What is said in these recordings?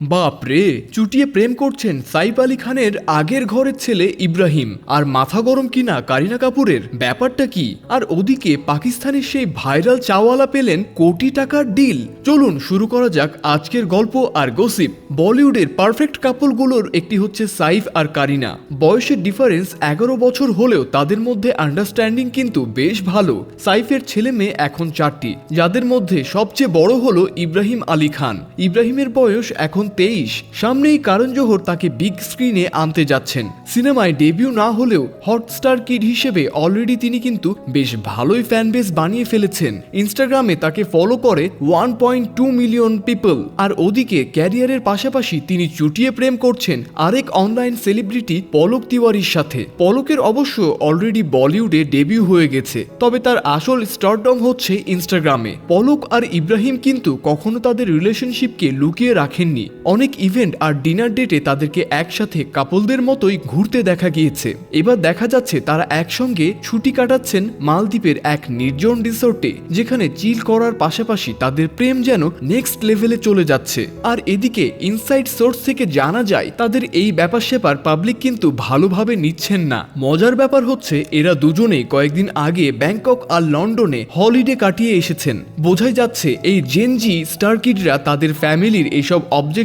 বাপরে চুটিয়ে প্রেম করছেন সাইফ আলী খানের আগের ঘরের ছেলে ইব্রাহিম। আর মাথা গরম কিনা কারিনা কাপুরের? ব্যাপারটা কি? আর ওদিকে পাকিস্তানের সেই ভাইরাল চাওয়ালা পেলেন কোটি টাকার ডিল। চলুন শুরু করা যাক আজকের গল্প আর গসিপ। বলিউডের পারফেক্ট কাপলগুলোর একটি হচ্ছে সাইফ আর কারিনা। বয়সের ডিফারেন্স এগারো বছর হলেও তাদের মধ্যে আন্ডারস্ট্যান্ডিং কিন্তু বেশ ভালো। সাইফের ছেলে মেয়ে এখন চারটি। যাদের মধ্যে সবচেয়ে বড় হলো ইব্রাহিম আলী খান। ইব্রাহিমের বয়স এখন তেইশ সামনেই কারণ জোহর তাকে বিগ স্ক্রিনে আনতে যাচ্ছেন। সিনেমায় ডেবিউ না হলেও হটস্টার কিড হিসেবে অলরেডি তিনি কিন্তু বেশ ভালোই ফ্যান বেস বানিয়ে ফেলেছেন। ইনস্টাগ্রামে তাকে ফলো করে one point two million people আর ওদিকে ক্যারিয়ারের পাশাপাশি তিনি চুটিয়ে প্রেম করছেন আরেক অনলাইন সেলিব্রিটি পলক তিওয়ারির সাথে। পলকের অবশ্য অলরেডি বলিউডে ডেবিউ হয়ে গেছে, তবে তার আসল স্টারডম হচ্ছে ইনস্টাগ্রামে পলক আর ইব্রাহিম কিন্তু কখনো তাদের রিলেশনশিপকে লুকিয়ে রাখেননি। অনেক ইভেন্ট আর ডিনার ডেটে তাদেরকে একসাথে কাপলদের মতোই ঘুরতে দেখা গিয়েছে। এবার দেখা যাচ্ছে তারা একসঙ্গে ছুটি কাটাচ্ছেন মালদ্বীপের এক নির্জন রিসোর্টে যেখানে চিল করার পাশাপাশি তাদের প্রেম যেন নেক্সট লেভেলে চলে যাচ্ছে। আর এদিকে ইনসাইড সোর্স থেকে জানা যায়, তাদের এই ব্যাপার স্যাপার পাবলিক কিন্তু ভালোভাবে নিচ্ছেন না। মজার ব্যাপার হচ্ছে, এরা দুজনেই কয়েকদিন আগে ব্যাংকক আর লন্ডনে হলিডে কাটিয়ে এসেছেন। বোঝাই যাচ্ছে, এই জেনজি স্টারকিডরা তাদের ফ্যামিলির এইসব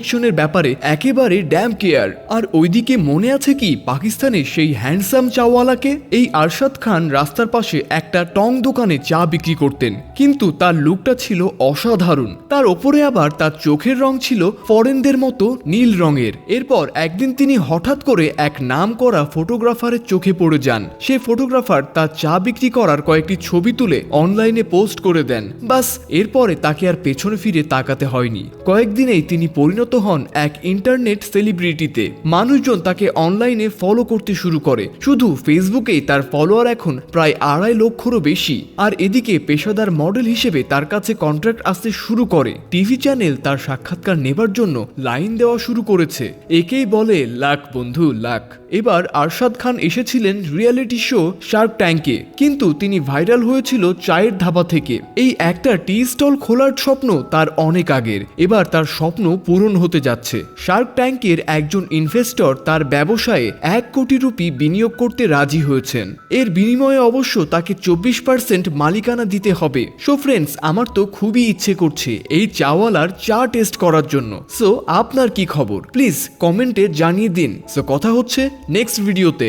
অবজেকশনের ব্যাপারে একেবারে ড্যাম কেয়ার আর ওইদিকে মনে আছে কি পাকিস্তানের সেই হ্যান্ডসাম চাওয়ালাকে? এই আরশাদ খান রাস্তার পাশে একটা টং দোকানে চা বিক্রি করতেন। কিন্তু তার লুকটা ছিল অসাধারণ। তার ওপরে আবার তার চোখের রং ছিল ফরেনদের মতো নীল রঙের। এরপর একদিন তিনি হঠাৎ করে এক নাম করা ফটোগ্রাফারের চোখে পড়ে যান। সে ফটোগ্রাফার তার চা বিক্রি করার কয়েকটি ছবি তুলে অনলাইনে পোস্ট করে দেন। বাস, এরপরে তাকে আর পেছনে ফিরে তাকাতে হয়নি। কয়েকদিনেই তিনি পরিণত হন এক ইন্টারনেট সেলিব্রিটিতে মানুষজন তাকে অনলাইনে ফলো করতে শুরু করে। শুধু ফেসবুকেই তার ফলোয়ার এখন প্রায় আড়াই লক্ষরও বেশি। আর এদিকে পেশাদার মডেল হিসেবে তার কাছে কন্ট্রাক্ট আসতে শুরু করে। টিভি চ্যানেল তার সাক্ষাৎকার নেবার জন্য লাইন দেওয়া শুরু করেছে। একেই বলে লাখ বন্ধু লাখ এবার আরশাদ খান এসেছিলেন রিয়েলিটি শো শার্ক ট্যাঙ্কে কিন্তু তিনি ভাইরাল হয়েছিল চায়ের ধাবা থেকে। এই একটা টি স্টল খোলার স্বপ্ন তার অনেক আগের। এবার তার স্বপ্ন পূরণ হতে যাচ্ছে। শার্ক ট্যাঙ্কের একজন ইনভেস্টর তার ব্যবসায়ে এক কোটি রুপি বিনিয়োগ করতে রাজি হয়েছেন। এর বিনিময়ে অবশ্য তাকে চব্বিশ পার্সেন্ট মালিকানা দিতে হবে। সো ফ্রেন্ডস আমার তো খুবই ইচ্ছে করছে এই চাওয়ালার চা টেস্ট করার জন্য। সো আপনার কি খবর? প্লিজ কমেন্টে জানিয়ে দিন। সো কথা হচ্ছে নেক্সট ভিডিওতে